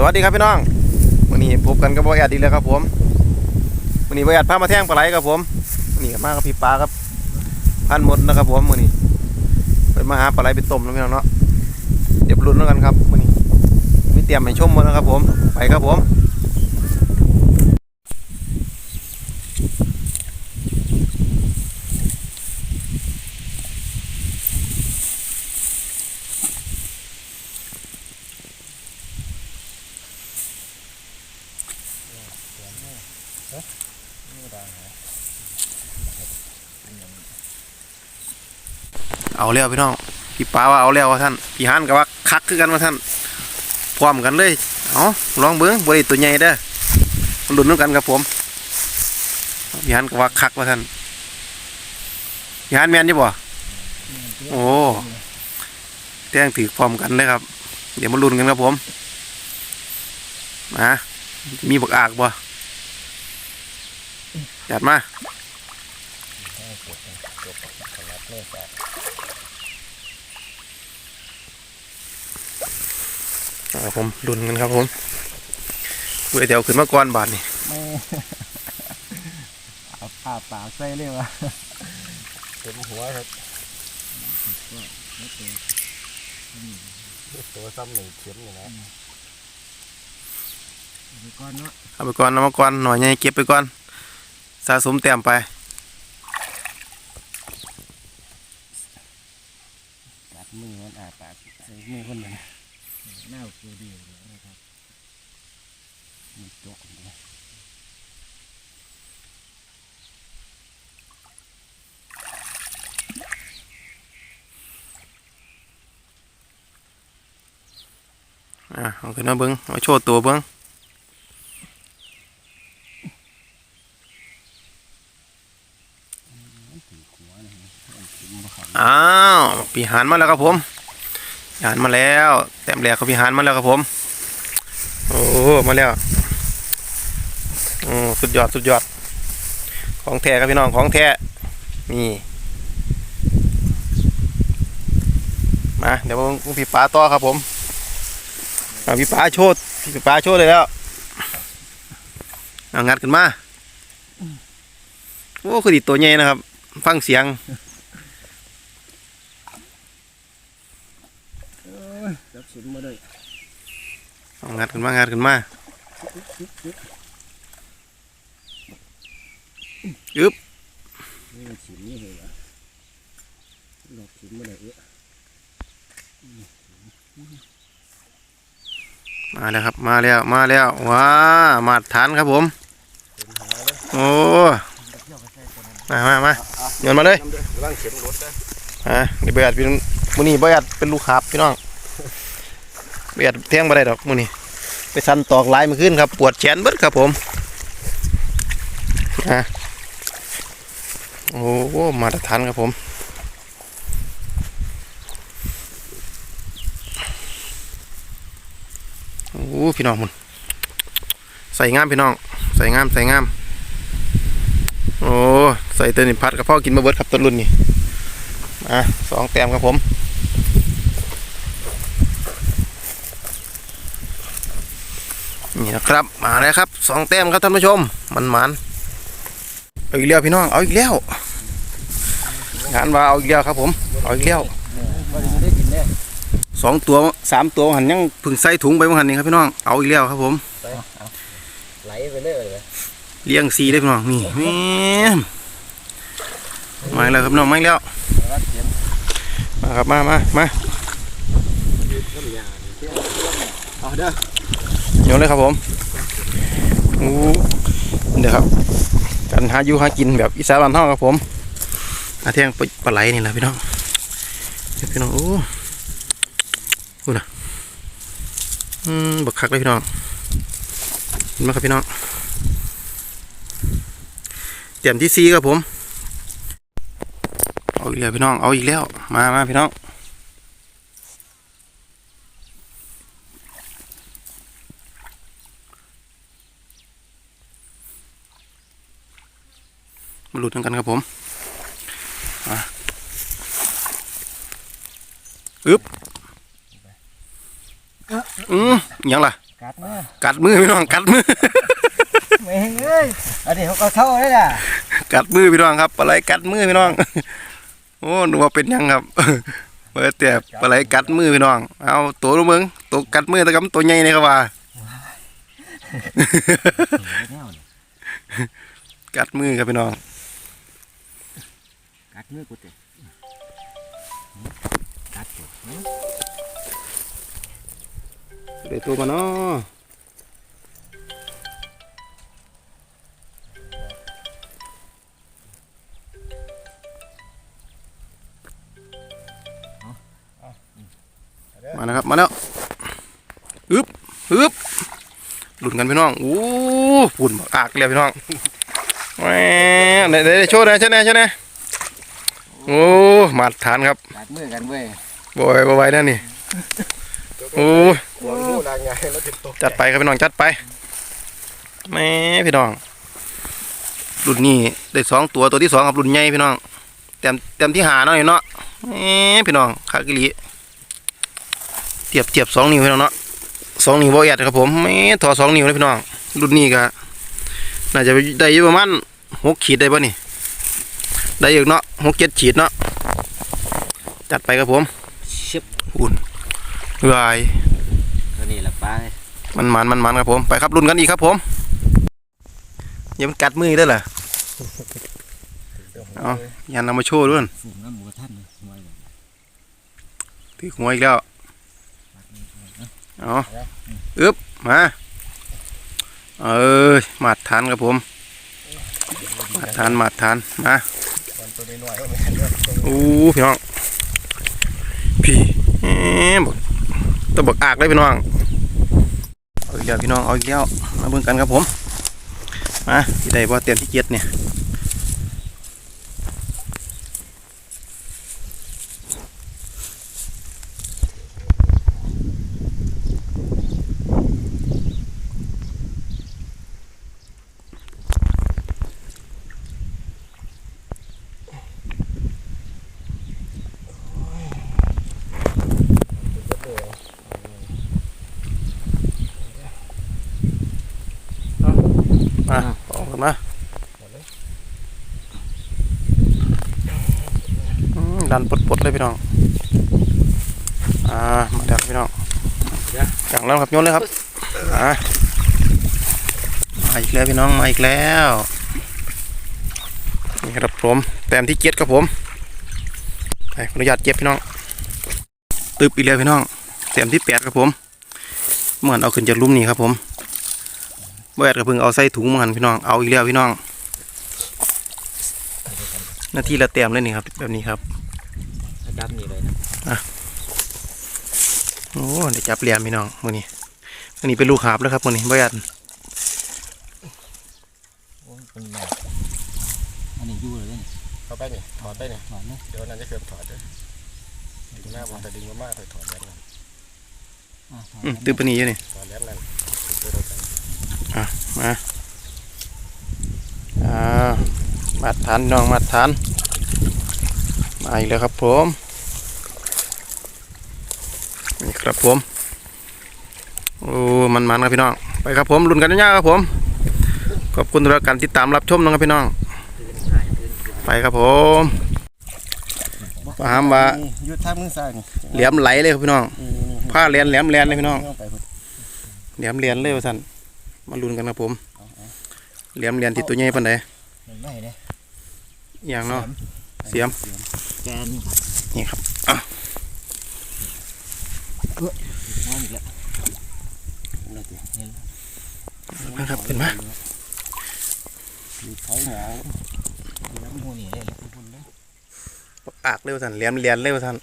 สวัสดีครับพี่น้องวันนี้พบกันกับบอยอัดอีกแล้วครับผมวันนี้บอยอัดพามาแท่งปลาไหลครับผมวันนี้มากับพี่ปลาครับพันหมดนะครับผมวันนี้เป็นมาหาปลาไหลไปต้มแล้วพี่น้องเนาะเดี๋ยวไปลุ้นแล้วกันครับวันนี้มีเตรียมให้ชมหมดนะครับผมไปครับผม เอาแล้วพี่น้อง พี่ปลาว่าเอาแล้วว่าท่าน พี่ฮันก็ว่าคักคือกันว่าท่าน พร้อมกันเลย เอาลองเบิ้งบริตัวใหญ่เด้อมันลุ้นด้วยกันครับผม พี่ฮันก็ว่าคักว่าท่าน พี่ฮันแมนใช่บ่โอ้แต้งถือพร้อมกันเลยครับ เดี๋ยวมาลุ้นกันครับผมมามีบักอากบ่ จัดมาครับผมดุนกันครับผมเว้ยเดี๋ยวขึ้นมาก่อนบาทนี่ไม่เอาผ้าปากใส่เลยวะเต็มหัวครับตัวซ้ำหนึ่งเข็มอยู่นะไปก่อนเนาะเอาไปก่อนเอามาก่อนหน่อยใหญ่เก็บไปก่อน สะสมแต้มไป กัดมือมันอาปากใส่มือคนหนึ่งหน้าตัวเดียวเลยนะครับมีโจ๊กเลยอะเอาขึ้นมาเบิ้งเอาโชว์ตัวเบิ้ง หัวนี่มันถึงมาขับ อ้าวพี่หานมาแล้วครับผมหานมาแล้ว แต้มแรกของพี่หานมาแล้วครับผม โอ้มาแล้วโอ้สุดยอดสุดยอด ของแท้ครับพี่น้องของแท้นี่มาเดี๋ยวผมพี่ปลาต่อครับผมพี่ปลาโชว์พี่ปลาโชว์เลยแล้วเอางัดขึ้นมาโอ้คือดีตัวใหญ่นะครับ ฟังเสียงจับสุนมาเลยเอางัดขึ้นมางัดขึ้นมาอึบนี่มันสินนี่เหรอหลอกสินมาเลยเอ๊ะมาแล้วครับ มาแล้ว มาแล้ว ว้า มาตรฐานครับผม โอ้ มามามาโยนมาเลยร่างเข็มรถนะอะนี่เบียดเป็นมือนี่เบียดเป็นลูกขับพี่น้องเบียดเที่ยงบ่ได้ดอกมือนี่ไปสันตอกลายมาขึ้นครับ ปวดแขนเบิดครับผมอะโอ้มาตรฐานครับผมโอ้พี่น้องมันใส่งามพี่น้อง ใส่งามใส่งาม โอ้ ใส่เตนิพัดกับพ่อกินมาเบิดครับต้นรุ่นนี่มาสองแต้มครับผมนี่นะครับมาแล้วครับสองแต้มครับท่านผู้ชมมันมันเอาอีกแล้วพี่น้องเอาอีกแล้วงานว่าเอาอีกแล้วครับผมเอาอีกแล้วพอดีได้กินแน่สองตัวสามตัวหันยังเพึ่งใส่ถุงไปหันนี่ครับพี่น้องเอาอีกแล้วครับผมไหลไปเรื่อยเลยเลี้ยงสีได้พี่น้องนี่แม่น มาแล้วครับน้องมาอีกแล้วรัดเข็มมาครับมามามาเอาเด้อโยนเลยครับผมอู้เดี๋ยวครับการหาอยู่หากินแบบอีสานบ้านเฮาครับผมหาเที่ยงปลาปลาไหลนี่แหละพี่น้องเดี๋ยวพี่น้องโอ้ดูนะอืมบักคักเลยพี่น้องเห็นไหมครับพี่น้องเตรียมที่ซีครับผมเอาอีกแล้วพี่น้อง เอาอีกแล้ว มามาพี่น้องมาหลุดกันครับผมมาอึ๊บอืมอิหยังล่ะ กัดมือ กัดมือพี่น้อง กัดมือแม่งเอ้ยอันนี้เขาก็เข้าได้ล่ะ กัดมือพี่น้องครับปลาไหลกัดมือพี่น้อง โอ้นึกว่าเป็นหยังครับเปิดแต่ปลาไหลกัดมือพี่น้อง เอาตัวลงเมืองตัวกัดมือแต่กับตัวใหญ่นี่ครับว่าแนวนี่กัดมือครับพี่น้อง กัดมือกูเตะกัดกูเดี๋ยวตัวมาเนาะ มานะครับ มาแล้วอึบอึบหลุนกันพี่น้อง โอ้ปุ่นบักอากเลยพี่น้องแหม่เดี๋ยวเดี๋ยวโชว์หนะใช่ไหมใช่ไหมโอ้มาตรฐานครับกัดมือกันเว้ยบอยบอยนั่นนี่โอ้หัวหูนางไงแล้วติดตกจัดไปครับพี่น้องจัดไปแหม่พี่น้อง รุ่นนี้ได้สองตัวตัวที่สองครับรุ่นใหญ่พี่น้องเต็มเต็มที่หาเนาะเนาะแหม่พี่น้องคากิลี เทียบเทียบสองนิ้วพี่น้องเนาะสองนิ้วบ่แอดครับผมแหม่ถอสองนิ้วเลยพี่น้องรุ่นนี้ก็น่าจะได้อยู่ประมาณหกขีดได้ป่ะนี่ ได้อีกเนาะหกเจ็ดขีดเนาะจัดไปครับผมชิบอุ่นลายตัวนี้ละปลาเลยมันมันมันมันครับผมไปครับรุ่นกันอีกครับผมอย่ามันกัดมือได้เหรอเอายันนำมาโชว์ด้วยฝูงน้ำหมูท่านเลยหน่วยเลยถือหัวอีกแล้ว เอาอึบมาเอ้ยมาดทานครับผมมาทานมาดทานมามันตัวน้อยๆก็แม่นเด้ออู้พี่น้องพี่เอ๊ะบอกตัวบักอากเลยพี่น้องเอาอีกแล้วพี่น้องเอาอีกแล้วมาเบิ่งกันครับผมมาที่ใดว่าเตรียมที่เจ็ดเนี่ย มาออกกันมาอืม ดันปลดๆเลยพี่น้อง อ่า มาแล้วพี่น้องจังแล้วครับโยนเลยครับ อ่า มาอีกแล้วพี่น้อง มาอีกแล้ว นี่ครับผม แต้มที่เจ็ดครับผมไปขออนุญาตเจ็บพี่น้อง ตึบอีกแล้วพี่น้อง แต้มที่แปดครับผม เหมือนเอาขึ้นจากหลุ่มนี่ครับผมบ่แอดก็เพิ่งเอาใส่ถุงมาหันพี่น้อง เอาอีกแล้วพี่น้อง หน้าที่ละเต็มเลยนี่ครับ แบบนี้ครับ จับนี่เลยนะโอ้เดี๋ยวจับเหลี่ยมพี่น้องมื้อนี้มื้อนี้เป็นลูกหาบแล้วครับมื้อนี้บ่แอดโอ้ยเป็นแบบอันนี้อยู่เลยเนี่ยเอาไปนี่ถอดไปนี่หวานเนาะเดี๋ยวนั้นจะเกือบถอดเด้อดึงหน้าบอลแต่ดึงมากๆค่อยถอดแล้วนั่นอะอืมตื้อปานนี้อยู่นี่ถอดแล้วนั่นถึงตัวเดียวกันมาอ่ามาทานพี่น้องมาทานมาอีกแล้วครับผมนี่ ครับผมโอ้มันมันๆครับพี่น้องไปครับผมลุ้นกันยาวๆครับผมขอบคุณสำหรับการติดตามรับชมนะครับพี่น้อง ไปครับผมปามว่ายุดท่ามือซ้ายนี่เหลี่ยมไหลเลยครับพี่น้องนี่ผ้าเหลียนแหลมแหลนเลยพี่น้องไปพุ่นเหลี่ยมเหลียนเลยว่าสันมาลุ้นกันครับผมเหลี่ยมเหลียนติดตัวใหญ่ปานใดไม่ไหวเลยอหย่างเนาะเสียมแกนนี่ครับอะ น้ำอีกแล้วมาครับเป็นมามีไฟหงาแล้วมูนี่เลยแล้วคุณเลยปักอากเลยว่าสันเหลี่ยมเหลียนเลยว่าสัน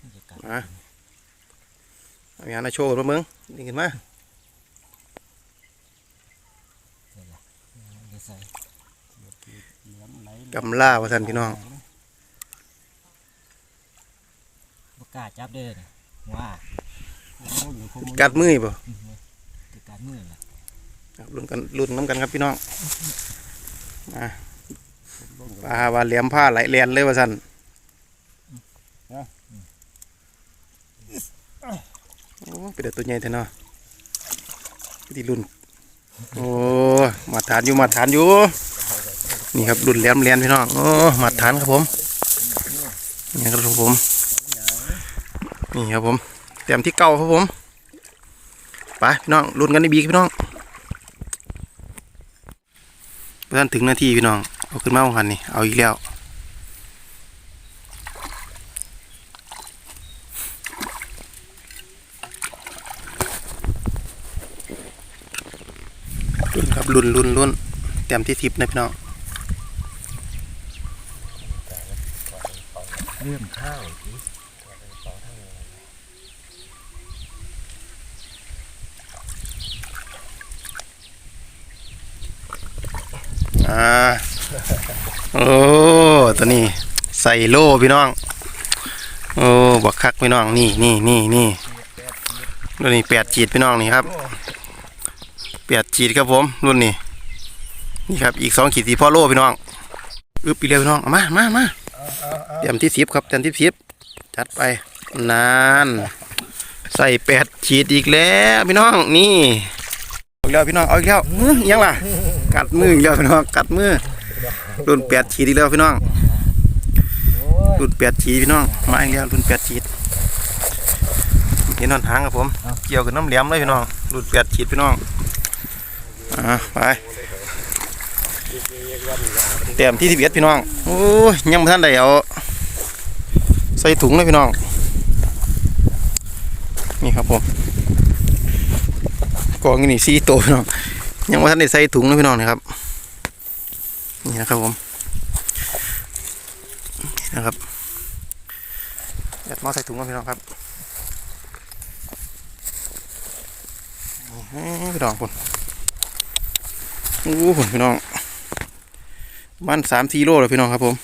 มันจะกัดมาเอาอย่างนั้นโชว์กันมาเมืองนี่ขึ้นมาจะใส่กำล่าว่าสันพี่น้องบกล้าจับเด้อเนี่ย ว้ากัดมือป่ะจะกัดมือละลุ้นกันลุ้นน้ำกันครับพี่น้องมาปลาว่าเหลี่ยมผ้าไหลเหลียนเลยว่าสันโอ้เป็นแต่ตัวใหญ่แท้เนาะที่รุ่นโอ้มาทานอยู่มาทานอยู่นี่ครับรุ่นแหลมแหลนพี่น้องโอ้มาทานครับผมนี่ครับผม นี่ครับผมเตรียมที่เก่าครับผมไปพี่น้องรุ่นกันในบีพี่น้องเพื่อนถึงนาทีพี่น้องเอาขึ้นมาของหันนี่เอาอีกแล้วรุ่นครับรุ่นรุ่นรุ่นเตรียมที่ทิพนะพี่น้องเรื่องข้าว อ่าโอ้ตัวนี้ใส่โล่พี่น้อง โอ้บักคักพี่น้องนี่นี่นี่นี่รุ่นนี้แปดจีดพี่น้องนี่ครับแปดจีดครับผมรุ่นนี้นี่ครับอีกสองขีดสีพ่อโล่พี่น้องอึบอีเร็วพี่น้องมามามาเตรียมที่สิบครับเตรียมที่สิบจัดไปนานใส่แปดขีดอีกแล้วพี่น้องนี่เอาอีกแล้วพี่น้องเอาอีกแล้วยังล่ะ กัดมืออีกแล้วพี่น้องกัดมือรุ่นแปดขีดอีกแล้วพี่น้องรุ่นแปดขีดพี่น้องมาอีกแล้วรุ่นแปดขีดเห็นนอนหางครับผม เกี่ยวกับน้ำเหลี่ยมเลยพี่น้องรุ่นแปดขีดพี่น้องอ่าไปเตรียมที่ที่เบียดพี่น้องโอ้ยยังไม่ทันได้เอาใส่ถุงเลยพี่น้อง นี่ครับผมกองนี่สี่ตัวพี่น้อง ยังไม่ทันได้ใส่ถุงเลยพี่น้องนะครับ นี่นะครับผมนี่นะครับยัดม้อใส่ถุงกันพี่น้องครับพี่น้องคุณโอ้โหพี่น้องมันสามทีโลเลยพี่น้องครับผม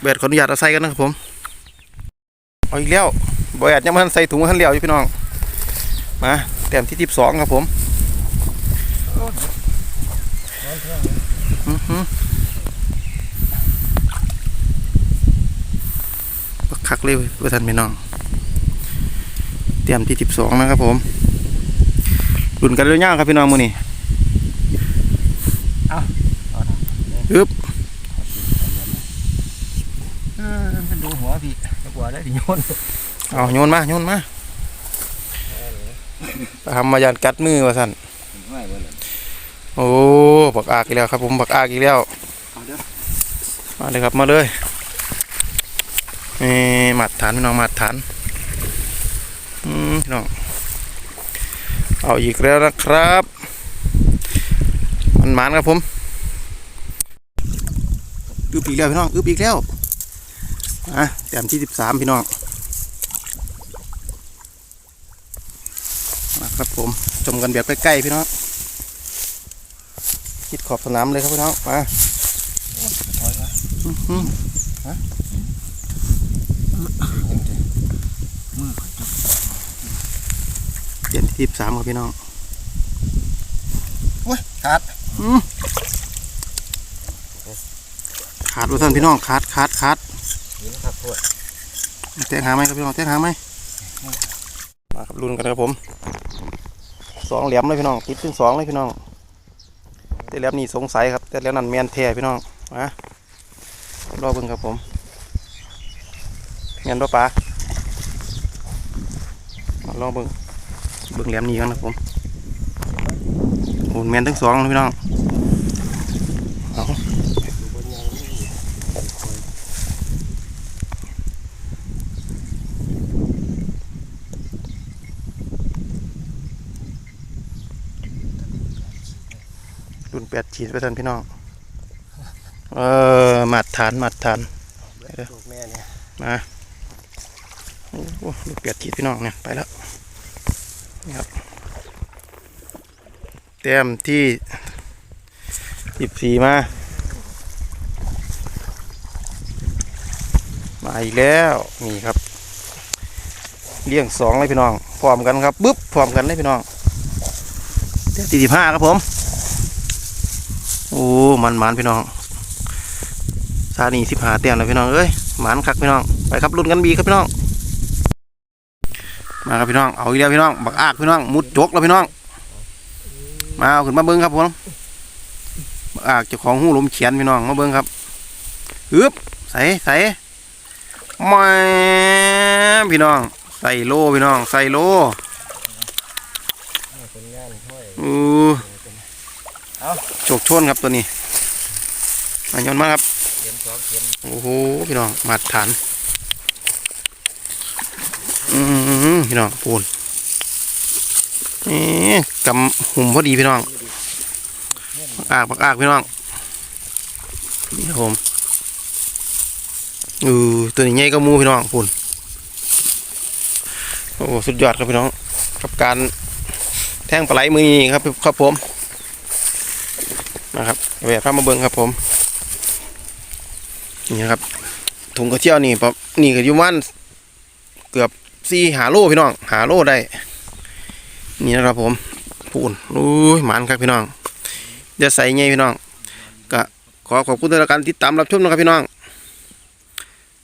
แบดขออนุญาตเอาใส่กันนะครับผม เอาอีกแล้วบอยอาจยังมันใส่ถุงทันเลี้ยวอยู่พี่น้อง มาแต้มที่ทิบสองครับผม บักคักเลยเพื่อท่านพี่น้อง เตรียมที่สิบสองนะครับผมรุ่นกันเรื่อยๆครับพี่น้องมือนี่อึบเออมันดูหัวพี่หัวได้ดิโยนเอาโยนมาโยนมาทำมายันกัดมือว่าสั่นไม่เบิ่ง โอ้บักอากอีกแล้วครับผมบักอากอีกแล้วมาเลยครับมาเลยนี่หมัดฐานพี่น้องหมัดฐานอืมพี่น้องเอาอีกแล้วนะครับ มันหมานครับผมอึบอีกแล้วพี่น้องอึบอีกแล้วอะแต้มที่สิบสามพี่น้องมาครับผมชมกันแบบใกล้ๆพี่น้อง คิดขอบสนามเลยครับพี่น้องมาอื้อหือฮะเปลี่ยนที่สามครับพี่น้องโอ้ยขาดอื้อขาดว่าท่านพี่น้องขาดขาดขาดหินครับพวกแตงหาไหมครับพี่น้องแตงหาไหมมาครับรุ่นกันครับผมสองเหลี่ยมเลยพี่น้องติดถึงสองเลยพี่น้อง แต่แล้วนี่สงสัยครับแต่แล้วนั่นแมนแท้พี่น้องนะรอบึงครับผมแมนบ่ปลามาลอบึงบึงแหลมนี้กันนะผมโอ้แมนทั้งสองพี่น้องเอา รุ่นแปดฉีดไปทันพี่น้อง เออหมัดฐานหมัดฐานลูกแม่เนี่ยมาโอ้โหลูกเปียดทีพี่น้องเนี่ยไปแล้วนี่ครับแต้มที่สิบสี่มา มาอีกแล้วนี่ครับเลี้ยงสองเลยพี่น้องพร้อมกันครับบึ๊บพร้อมกันเลยพี่น้องแต้มที่สิบห้าครับผม โอ้มันมันๆพี่น้องซานี่สิบหาเตียมแล้วพี่น้องเอ้ยหมานคักพี่น้องไปครับรุ่นกันบีครับพี่น้อง มาครับพี่น้องเอาอีกแล้วพี่น้องบักอากพี่น้องมุดจกแล้วพี่น้อง มาเอาขึ้นมาเบิ้งครับผมอากเจ้าของหูหลมเขียนพี่น้องมาเบิ้งครับอึบใส่ใส่แมาพี่น้อง ใส่โลพี่น้อง ใส่โลผลงานห้อยอือ โชคโชนครับตัวนี้มายนมาครับเขียนสองเขียนโอ้โหพี่น้องมาตรฐาน อืมพี่น้องปูนนี่กำหุ่มพอดีพี่น้องปักอากปักอากพี่น้องนี่ครับผมอือตัวนี้ใหญ่ก็มูพี่น้องปูนโอ้สุดยอดครับพี่น้องกับการแท่งปลาไหลมือนี้ครับครับผม นะครับแหวกพามาเบิ่งครับผม นี่นะครับถุงกระเจียวนี่ปะนี่ก็อยู่มันเกือบสี่หาโลพี่น้อง หาโลได้ นี่นะครับผมพูนอุ้ยหมันครับพี่น้องจะใส่ไงพี่น้องก็ขอขอบคุณทุกการติดตามรับชมนะครับพี่น้อง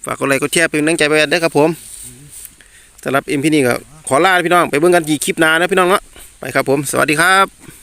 ฝากกดไลค์กดแชร์เป็นกำลังใจไปด้วยครับผมสำหรับเอ็มพี่นี่ก็ขอลาพี่น้องไปเบิ่งกันกี่คลิปนานะพี่น้องเนาะไปครับผม สวัสดีครับ